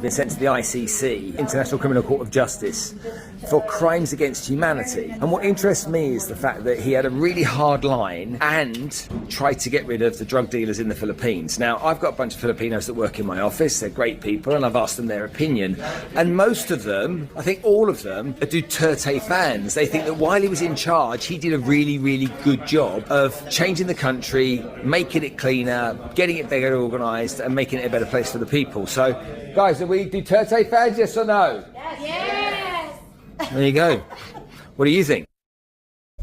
been sent to the ICC, International Criminal Court of Justice, for crimes against humanity. And what interests me is the fact that he had a really hard line and tried to get rid of the drug dealers in the Philippines. Now, I've got a bunch of Filipinos that work in my office. They're great people, and I've asked them their opinion. And most of them, I think all of them, are Duterte fans. They think that while he was in charge, he did a really, really good job of changing the country, making it cleaner, getting it better organised, and making it a better place for the people. So, guys, we Duterte fans, yes or no? Yes! There you go. What do you think?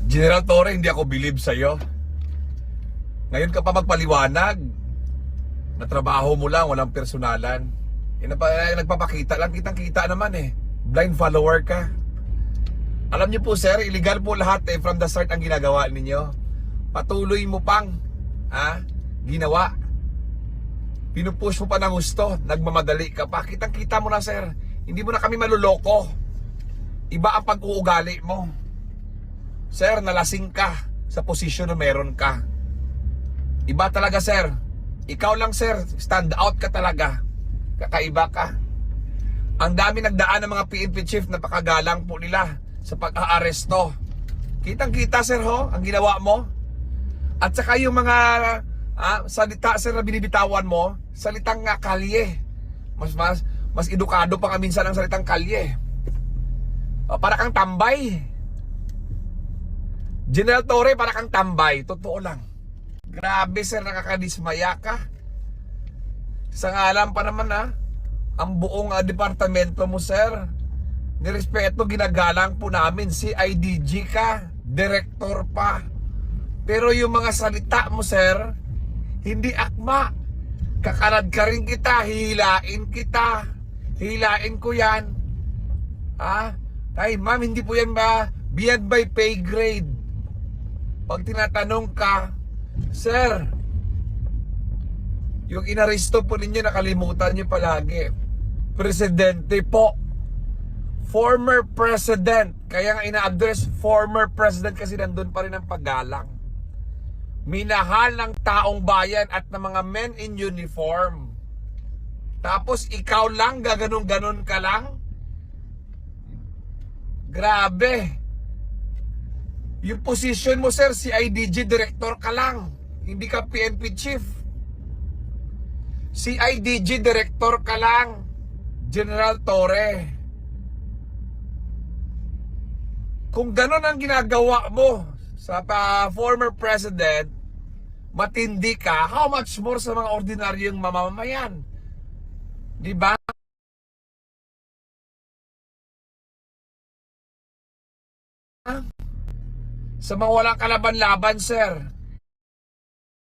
General Torre, hindi ako believe sa'yo. Ngayon ka pa magpaliwanag. Na trabaho mo lang, walang personalan. Yan na pa, eh, nagpapakita lang, kitang-kita naman eh. Blind follower ka. Alam niyo po sir, illegal po lahat eh, from the start ang ginagawa ninyo. Patuloy mo pang, ha, ginawa. Pinupush mo pa ng gusto, nagmamadali ka pa. Kitang-kita mo na sir, hindi mo na kami maluloko. Iba ang pag-uugali mo. Sir, nalasing ka sa posisyon na meron ka. Iba talaga, sir. Ikaw lang, sir. Stand out ka talaga. Kakaiba ka. Ang dami nagdaan ng mga PNP chief na pakagalang po nila sa pag-aaresto. Kitang-kita, sir, ho, ang ginawa mo. At saka yung mga ah, salita, sir, na binibitawan mo, salitang nga kalye. Mas, mas, mas edukado pa nga minsan ang salitang kalye. O, para kang tambay. General Torre, para kang tambay. Totoo lang. Grabe sir, nakakadismaya ka. Sa alam pa naman ha, ang buong ah, departamento mo sir, nirespeto, ginagalang po namin, si IDG ka, director pa. Pero yung mga salita mo sir, hindi akma. Kakalad ka rin kita, hihilain kita. Hihilain ko yan. Ha? Ay, ma'am, hindi po yan ba beyond by pay grade? Pag tinatanong ka, Sir, yung inaresto po ninyo, nakalimutan nyo palagi. Presidente po. Former president. Kaya nga ina-address former president kasi nandun pa rin ang paggalang. Minahal ng taong bayan at ng mga men in uniform. Tapos ikaw lang, gaganon-ganon ka lang? Grabe. Yung position mo, sir, si IDG director ka lang. Hindi ka PNP chief. Si IDG director ka lang. General Torre. Kung ganon ang ginagawa mo sa pa, former president, matindi ka, how much more sa mga ordinaryong mamamayan? Di ba? Sa mga walang kalaban-laban, sir.